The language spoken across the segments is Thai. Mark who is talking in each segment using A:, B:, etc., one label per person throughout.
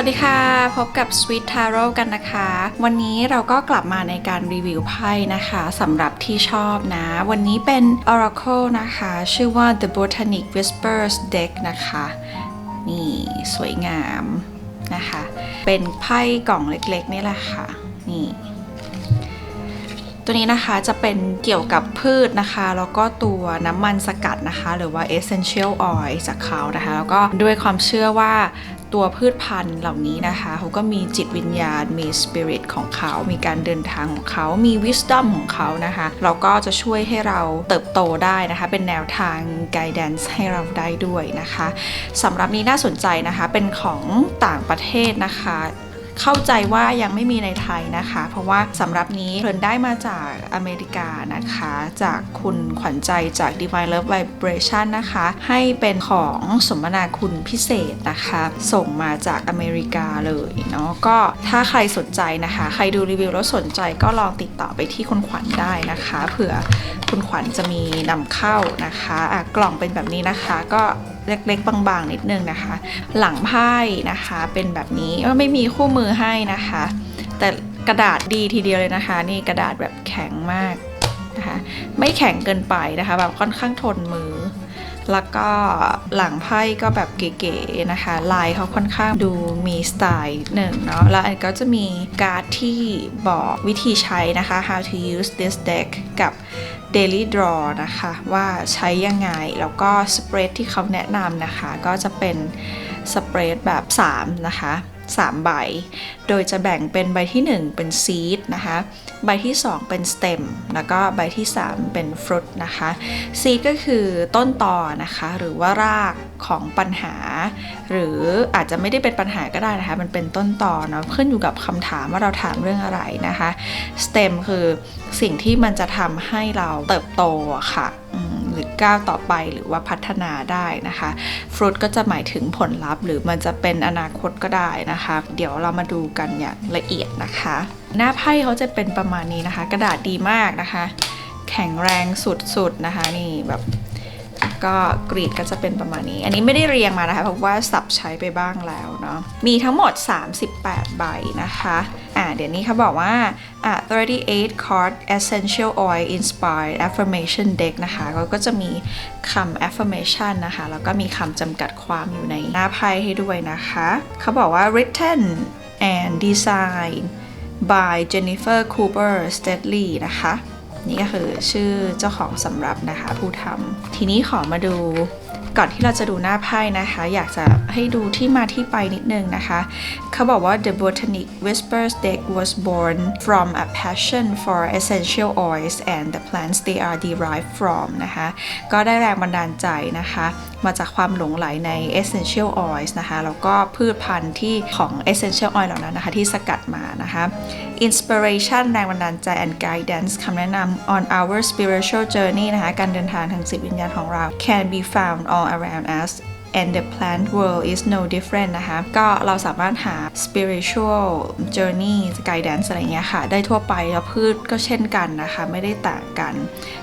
A: วัสดีค่ะ พบกับ Sweet Tarot กันนะคะ วันนี้เราก็กลับมาในการรีวิวไพ่นะคะสำหรับที่ชอบนะ วันนี้เป็น Oracle นะคะ ชื่อว่า The Botanic Whispers Deck นะคะ นี่สวยงามนะคะ เป็นไพ่กล่องเล็กๆนี่แหละค่ะ นี่ ตัวนี้นะคะจะเป็นเกี่ยวกับพืชนะคะ แล้วก็ตัวน้ำมันสกัดนะคะ หรือว่า essential oil จากเขานะคะ แล้วก็ด้วยความเชื่อว่าตัวพืชพันธุ์เหล่านี้นะคะเขาก็มีจิตวิญญาณมี spirit ของเขา มีการเดินทางของเขา มี wisdom ของเขานะคะแล้วก็จะช่วยให้เราเติบโตได้นะคะ เป็นแนวทาง guidance ให้เราได้ด้วยนะคะสำหรับนี้น่าสนใจนะคะเป็นของต่างประเทศนะคะ เข้าใจว่ายังไม่มีในไทยนะคะ เพราะว่าสำหรับนี้เพลินได้มาจากอเมริกานะคะ จากคุณขวัญใจจาก Divine Love Vibration นะคะ ให้เป็นของสมนาคุณพิเศษนะคะ ส่งมาจากอเมริกาเลยเนาะก็ถ้าใครสนใจนะคะ ใครดูรีวิวแล้วสนใจก็ลองติดต่อไปที่คุณขวัญได้นะคะ เผื่อคุณขวัญจะมีนำเข้านะคะะกล่องเป็นแบบนี้นะคะก็ เล็กๆ บางๆ นิดนึงนะคะ หลังไพ่นะคะเป็นแบบนี้ไม่มีคู่มือให้นะคะ แต่กระดาษดีทีเดียวเลยนะคะ นี่กระดาษแบบแข็งมากนะคะ ไม่แข็งเกินไปนะคะ แบบค่อนข้างทนมือ แล้วก็หลังไพ่ก็แบบเก๋ๆนะคะ ลายเขาค่อนข้างดูมีสไตล์หนึ่งเนาะแล้วอันก็จะมีการ์ดที่บอกวิธีใช้นะคะ how to use this deck กับ Daily Draw นะคะ ว่าใช้ยังไง แล้วก็สเปรดที่เขาแนะนำนะคะ ก็จะเป็น สเปรดแบบ 3 นะคะ 3 ใบ โดยจะแบ่งเป็นใบที่ 1 เป็นซีดนะคะ ใบที่ 2 เป็นสเต็ม แล้วก็ใบที่ 3 เป็นฟรุตนะคะซีดก็คือต้นตอนะคะ หรือว่ารากของปัญหา หรืออาจจะไม่ได้เป็นปัญหาก็ได้นะคะ มันเป็นต้นตอเนาะขึ้นอยู่กับคำถามว่าเราถามเรื่องอะไรนะคะสเต็มคือสิ่งที่มันจะทำให้เราเติบโตอะค่ะ หรือก้าวต่อไปหรือว่าพัฒนาได้นะคะฟรุตก็จะหมายถึงผลลัพธ์ หรือมันจะเป็นอนาคตก็ได้นะคะ เดี๋ยวเรามาดูกันอย่างละเอียดนะคะ หน้าไพ่เขาจะเป็นประมาณนี้นะคะ กระดาษดีมากนะคะ แข็งแรงสุดๆนะคะ นี่แบบ ก็กรีดก็จะเป็นประมาณนี้ อันนี้ไม่ได้เรียงมานะคะ เพราะว่าสับใช้ไปบ้างแล้วเนาะมีทั้งหมด 38 ใบนะคะอ่าเดี๋ยวนี้เขาบอกว่าอ่า38 card essential oil inspired affirmation deck นะคะ ก็จะมีคำ affirmation นะคะ แล้วก็มีคำจำกัดความอยู่ในหน้าไพ่ให้ด้วยนะคะ เขาบอกว่า written and designed by Jennifer Cooper Steadley นะคะ นี่ก็คือชื่อเจ้าของสำรับนะคะผู้ทำทีนี้ขอมาดูก่อนที่เราจะดูหน้าไพ่นะคะ อยากจะให้ดูที่มาที่ไปนิดนึงนะคะ เขาบอกว่า The Botanic Whispers deck was born from a passion for essential oils and the plants they are derived from นะคะ ก็ได้แรงบันดาลใจนะคะ มาจากความหลงไหลใน essential oils นะคะ แล้วก็พืชพันธุ์ที่ของ essential oil เหล่านั้นนะคะ ที่สกัดมานะคะ inspiration แรงบันดาลใจ and guidance คำแนะนำ on our spiritual journey นะคะ การเดินทางทางจิตวิญญาณของเรา can be found all around us and the plant world is no different นะคะก็เราสามารถหา spiritual journey guidance อะไรเงี้ยค่ะ ได้ทั่วไปแล้วพืชก็เช่นกันนะคะ ไม่ได้ต่างกัน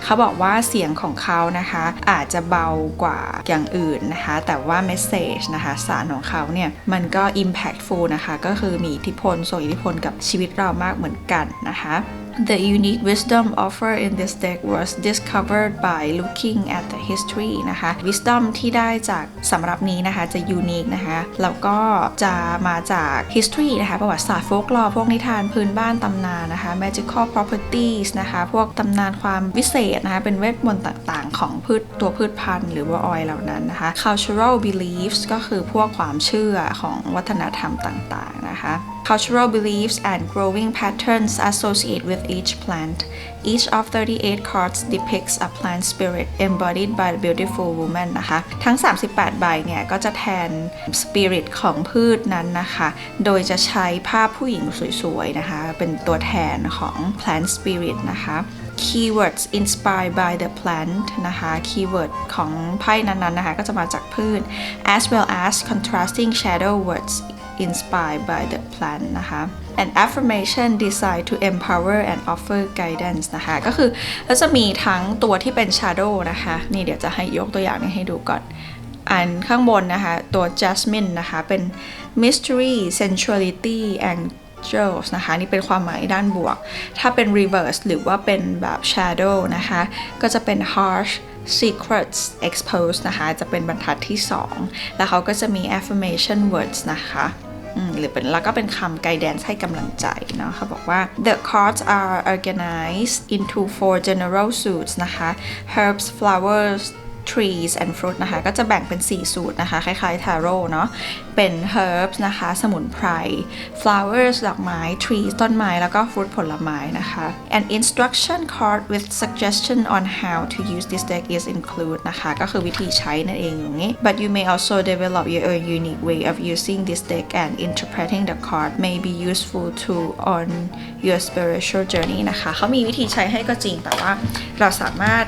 A: เขาบอกว่าเสียงของเขานะคะ อาจจะเบากว่าอย่างอื่นนะคะ แต่ว่า message นะคะสารของเขาเนี่ย มันก็ impactful นะคะ ก็คือมีอิทธิพลส่งอิทธิพลกับชีวิตเรามากเหมือนกันนะคะ The unique wisdom offered in this deck was discovered by looking at the history นะคะ wisdom ที่ได้จากสำหรับนี้นะคะจะ unique นะคะแล้วก็จะมาจาก history นะคะประวัติศาสตร์โฟกลอพวกนิทานพื้นบ้านตำนานนะคะ magical properties นะคะพวกตำนานความวิเศษนะคะเป็นเวทมนต์ต่างๆ ของพืชตัวพืชพันธุ์หรือว่าออยเหล่านั้นนะคะ cultural beliefs ก็คือพวกความเชื่อของวัฒนธรรมต่างๆนะคะ cultural beliefs and growing patterns associated with each plant. Each of 38 cards depicts a plant spirit embodied by a beautiful woman นะคะ ทั้ง 38 ใบเนี่ย ก็จะแทน spirit ของพืชนั้นนะคะ โดยจะใช้ภาพผู้หญิงสวยๆ นะคะ เป็นตัวแทนของ plant spirit นะคะ keywords inspired by the plant นะคะ keyword ของไพ่นั้นๆ นะคะ ก็จะมาจากพืช as well as contrasting shadow words inspired by the plant นะคะ an affirmation designed to empower and offer guidance นะคะ ก็คือแล้วจะมีทั้งตัวที่เป็น shadow นะคะ นี่เดี๋ยวจะให้ยกตัวอย่างนี้ให้ดูก่อน อันข้างบนนะคะ ตัว jasmine นะคะ เป็น mystery sensuality angels นะคะนี่เป็นความหมายด้านบวก ถ้าเป็น reverse หรือว่าเป็นแบบ shadow นะคะ ก็จะเป็น harsh secrets exposed นะคะ จะเป็นบรรทัดที่ 2 แล้วเขาก็จะมี affirmation words นะคะ หรือเป็นแล้วก็เป็นคำ guidance ให้กำลังใจเนาะเขาบอกว่า the cards are organized into four general suits นะคะ herbs flowers trees and fruit นะคะ ก็จะแบ่งเป็น 4 สูตรนะคะ คล้ายๆ Tarot เนาะ เป็น herbs นะคะ สมุนไพร flowers ดอกไม้ trees ต้นไม้ แล้วก็ fruit ผลไม้นะคะ an instruction card with suggestion on how to use this deck is include นะคะ ก็คือวิธีใช้นั่นเองอย่างนี้ but you may also develop your own unique way of using this deck and interpreting the card may be useful to on your spiritual journey นะคะ เขามีวิธีใช้ให้ก็จริง แต่ว่าเราสามารถ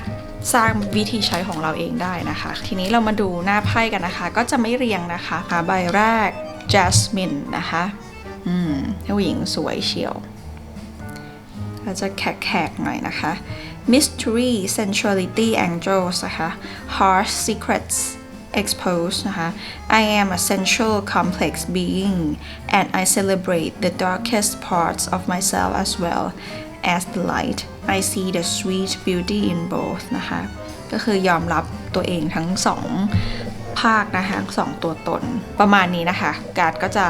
A: สร้างวิธีใช้ของเราเองได้นะคะ ทีนี้เรามาดูหน้าไพ่กันนะคะ ก็จะไม่เรียงนะคะใบแรก Jasmine นะคะอืมผู้หญิงสวยเชียวก็จะแขกๆหน่อยนะคะ Mystery Sensuality Angels นะคะ Harsh Secrets Exposed นะคะ I am a sensual complex being and I celebrate the darkest parts of myself as well as the light I see the sweet beauty in both นะคะ ก็คือยอมรับตัวเองทั้งสองภาคนะคะสองตัวตน ประมาณนี้นะคะ การ์ดก็จะ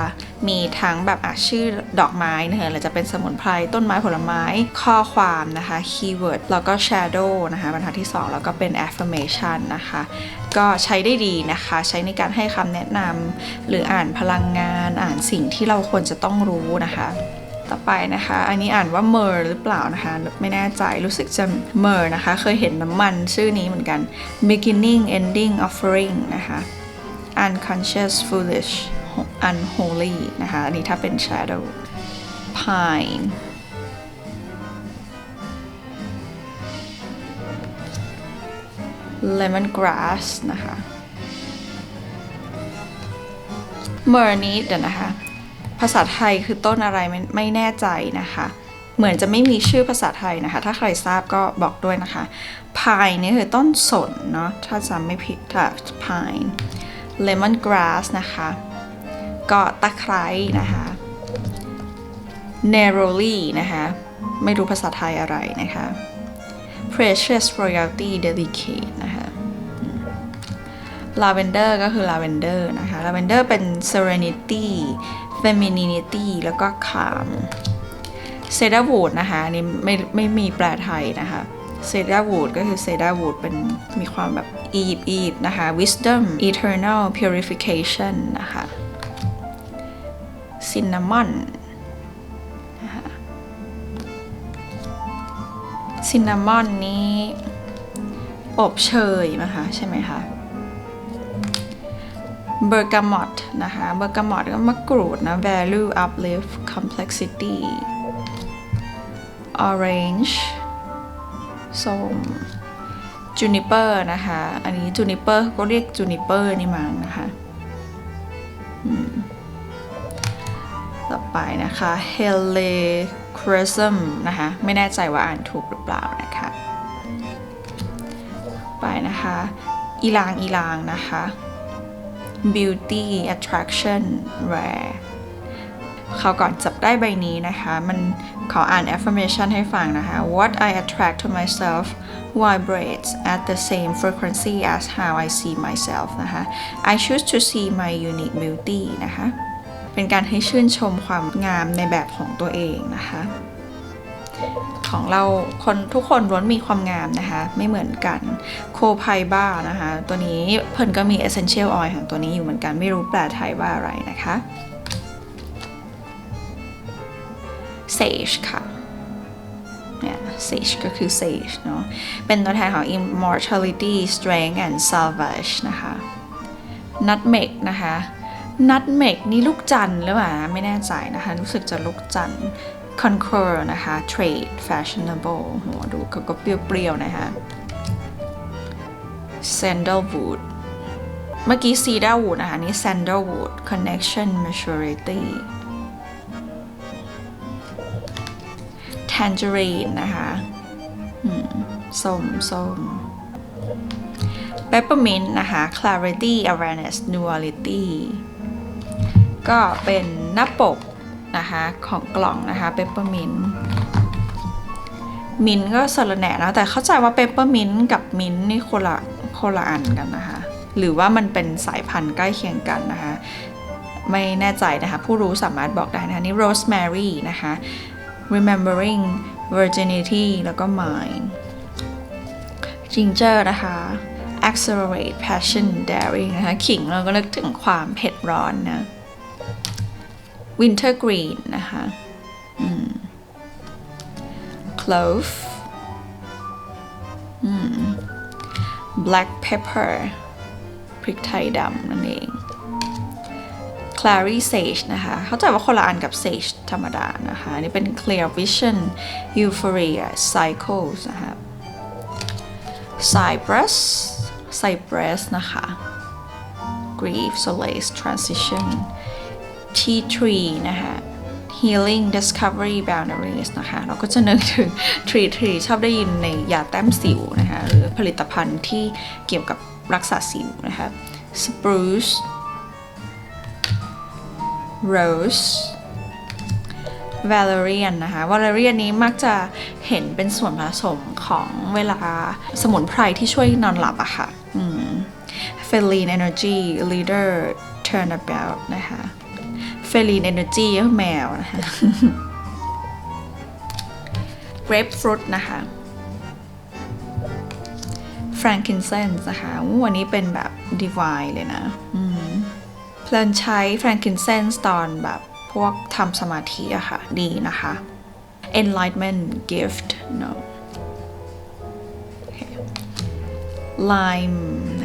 A: มีทั้งแบบชื่อดอกไม้นะคะหรือจะเป็นสมุนไพรต้นไม้ผลไม้ข้อความนะคะคีย์เวิร์ดแล้วก็ shadow นะคะบรรทัดที่ 2 แล้วก็เป็น affirmation นะคะ ก็ใช้ได้ดีนะคะ ใช้ในการให้คำแนะนำหรืออ่านพลังงานอ่านสิ่งที่เราควรจะต้องรู้นะคะ ต่อไปนะคะ อันนี้อ่านว่าเมอร์หรือเปล่านะคะ ไม่แน่ใจรู้สึกจะเมอร์นะคะ เคยเห็นน้ำมันชื่อนี้เหมือนกัน beginning ending offering นะคะ unconscious foolish unholy นะคะ อันนี้ถ้าเป็น shadow pine lemongrass นะคะเมอร์นี้เดี๋ยวนะคะ ภาษาไทยคือต้นอะไรไม่ไม่แน่ใจนะคะ เหมือนจะไม่มีชื่อภาษาไทยนะคะ ถ้าใครทราบก็บอกด้วยนะคะ pine นี่คือต้นสนเนาะถ้าจำไม่ผิดถ้า pine lemon grass นะคะก็ตะไคร้นะคะ narrowly นะคะ ไม่รู้ภาษาไทยอะไรนะคะ precious royalty delicate นะคะ lavender ก็คือ lavender นะคะ lavender เป็น serenity femininity แล้วก็ calm เซดาวูดนะคะนี่ไม่ไม่มีแปลไทยนะคะเซดาวูดก็คือเซดาวูดเป็นมีความแบบอียิปอียินะคะ wisdom eternal purification นะคะ cinnamon ซินนามอนนี้ อบเชยนะคะ ใช่ไหมคะ เบอร์กามอตนะคะเบอร์กามอตก็มะกรูดนะ value uplift complexity orange ส้ม juniper นะคะ อันนี้ juniper ก็เรียก juniper นี่มั้งนะคะต่อไปนะคะ helichrysum นะคะ ไม่แน่ใจว่าอ่านถูกหรือเปล่านะคะ ไปนะคะ อีลางอีลางนะคะ beauty attraction rare เขาก่อนจับได้ใบนี้นะคะ มันขออ่าน affirmation ให้ฟังนะคะ what I attract to myself vibrates at the same frequency as how I see myself นะคะ I choose to see my unique beauty นะคะ เป็นการให้ชื่นชมความงามในแบบของตัวเองนะคะ ของเราคนทุกคนล้วนมีความงามนะคะ ไม่เหมือนกันโคไพบ้านะคะ ตัวนี้เพิ่นก็มี essential oil ของตัวนี้อยู่เหมือนกันไม่รู้แปลไทยว่าอะไรนะคะ sage ค่ะเนี่ย sage ก็คือ sage เนาะเป็นตัวแทนของ immortality strength and salvage นะคะ nutmeg นะคะ nutmeg นี่ลูกจันหรือเปล่าไม่แน่ใจนะคะ รู้สึกจะลูกจัน concur นะคะ trade fashionable โหดูเขาก็เปรี้ยวๆ นะคะ sandalwood เมื่อกี้ cedarwood นะคะ นี่ sandalwood connection maturity tangerine นะคะส้มส้ม peppermint นะคะ clarity awareness duality ก็เป็นหน้าปก นะคะของกล่องนะคะ peppermint มินท์ก็สระแหน่นะแต่เข้าใจว่าเปปเปอร์มินท์กับมินท์นี่คนละคนละอันกันนะคะ หรือว่ามันเป็นสายพันธุ์ใกล้เคียงกันนะคะ ไม่แน่ใจนะคะ ผู้รู้สามารถบอกได้นะคะนี่ rosemary นะคะ remembering virginity แล้วก็ mind ginger นะคะ accelerate passion daring นะคะ ขิงเราก็นึกถึงความเผ็ดร้อนนะ winter green นะคะ clove black pepper พริกไทยดำนั่นเอง clary sage นะคะ เขาใจว่าคนละอันกับ sage ธรรมดานะคะนนี่เป็น clear vision euphoria cycles นะคะ cypress cypress นะคะ grief solace transition tea tree นะคะ healing discovery boundaries นะคะ เราก็จะนึกถึง tree tree ชอบได้ยินในยาแต้มสิวนะคะ หรือผลิตภัณฑ์ที่เกี่ยวกับรักษาสิวนะคะ spruce rose valerian นะคะ valerian นี้มักจะเห็นเป็นส่วนผสมของเวลาสมุนไพรที่ช่วยนอนหลับอะค่ะ feline energy leader turnabout นะคะ feline energy ก็คือแมวนะคะ grapefruit นะคะ frankincense นะคะอู้อันนี้เป็นแบบ divine เลยนะอืมเพลินใช้ frankincense ตอนแบบพวกทำสมาธิอะค่ะ ดีนะคะ enlightenment gift no Okay. lime นะคะ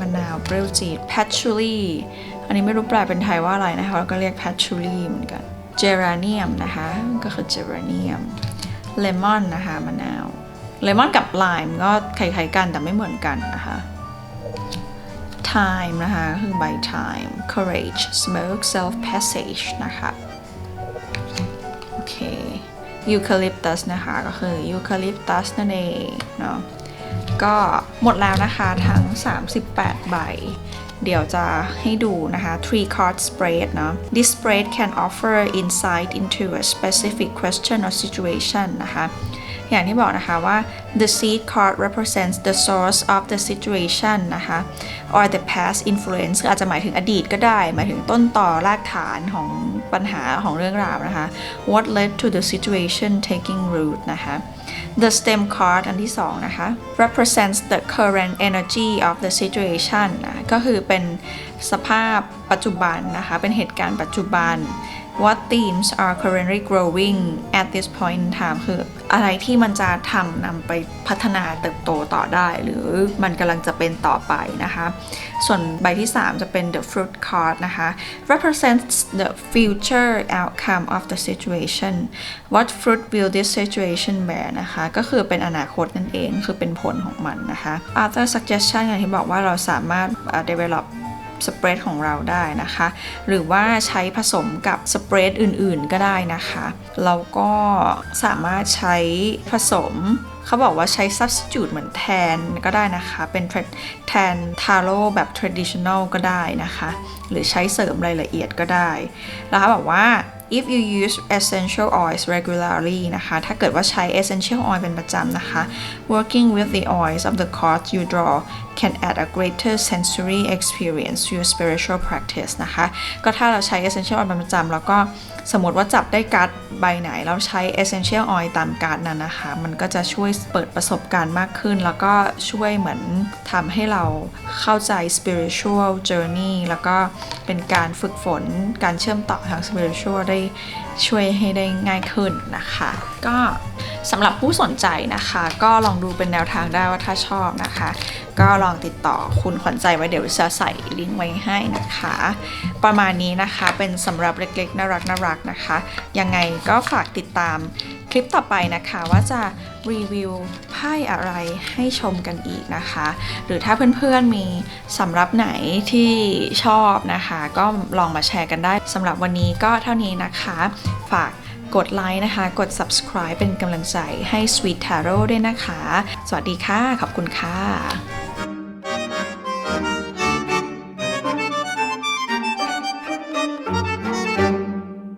A: มะนาวเปรี้ยวจีด patchouli อันนี้ไม่รู้แปลเป็นไทยว่าอะไรนะคะเราก็เรียก patchouli เหมือนกัน geranium นะคะก็คือ geranium lemon นะคะมะนาวเลมอนกับไลม์ก็คล้ายๆกันแต่ไม่เหมือนกันนะคะ time นะคะ คือใบ time courage smoke self passage นะคะ โอเค eucalyptus นะคะ ก็คือ eucalyptus นั่นเองเนาะก็ หมดแล้วนะคะทั้ง 38 ใบ เดี๋ยวจะให้ดูนะคะ three card spread เนาะ this spread can offer insight into a specific question or situation นะคะอย่างที่บอกนะคะว่า the seed card represents the source of the situation นะคะ or the past influence อาจจะหมายถึงอดีตก็ได้ หมายถึงต้นต่อรากฐานของปัญหาของเรื่องราวนะคะ what led to the situation taking root นะคะ the stem card อันที่สองนะคะ represents the current energy of the situation นะก็คือเป็นสภาพปัจจุบันนะคะ เป็นเหตุการณ์ปัจจุบัน what themes are currently growing at this point in time คืออะไรที่มันจะทำนำไปพัฒนาเติบโตต่อได้ หรือมันกำลังจะเป็นต่อไปนะคะ ส่วนใบที่ 3 จะเป็น the fruit card นะคะ represents the future outcome of the situation what fruit will this situation bear นะคะ ก็คือเป็นอนาคตนั่นเอง คือเป็นผลของมันนะคะ other suggestion อย่างที่บอกว่าเราสามารถ develop สเปรดของเราได้นะคะ หรือว่าใช้ผสมกับสเปรดอื่นๆก็ได้นะคะเราก็สามารถใช้ผสมเขาบอกว่าใช้ substitute เหมือนแทนก็ได้นะคะ เป็นแทนทาโร่แบบ traditional ก็ได้นะคะ หรือใช้เสริมรายละเอียดก็ได้ แล้วเขาบอกว่า if you use essential oils regularly นะคะ ถ้าเกิดว่าใช้ essential oil เป็นประจำนะคะ working with the oils of the cards you draw can add a greater sensory experience to your spiritual practice นะคะ ก็ถ้าเราใช้ essential oil เป็นประจำแล้วก็สมมติว่าจับได้การ์ดใบไหน เราใช้ essential oil ตามการ์ดนั้นนะคะ มันก็จะช่วยเปิดประสบการณ์มากขึ้น แล้วก็ช่วยเหมือนทำให้เราเข้าใจ spiritual journey แล้วก็เป็นการฝึกฝนการเชื่อมต่อทาง spiritual ได้ช่วยให้ได้ง่ายขึ้นนะคะ ก็สำหรับผู้สนใจนะคะ ก็ลองดูเป็นแนวทางได้ว่าถ้าชอบนะคะ ก็ลองติดต่อคุณขวัญใจไว้เดี๋ยวจะใส่ลิงก์ไว้ให้นะคะ ประมาณนี้นะคะเป็นสำหรับเล็กๆน่ารักน่ารักนะคะ ยังไงก็ฝากติดตามคลิปต่อไปนะคะว่าจะรีวิวไพ่อะไรให้ชมกันอีกนะคะ หรือถ้าเพื่อนๆมีสำหรับไหนที่ชอบนะคะ ก็ลองมาแชร์กันได้สำหรับวันนี้ก็เท่านี้นะคะ ฝากกดไลค์นะคะ กด subscribe เป็นกำลังใจให้ Sweet Tarot ด้วยนะคะ สวัสดีค่ะ ขอบคุณค่ะ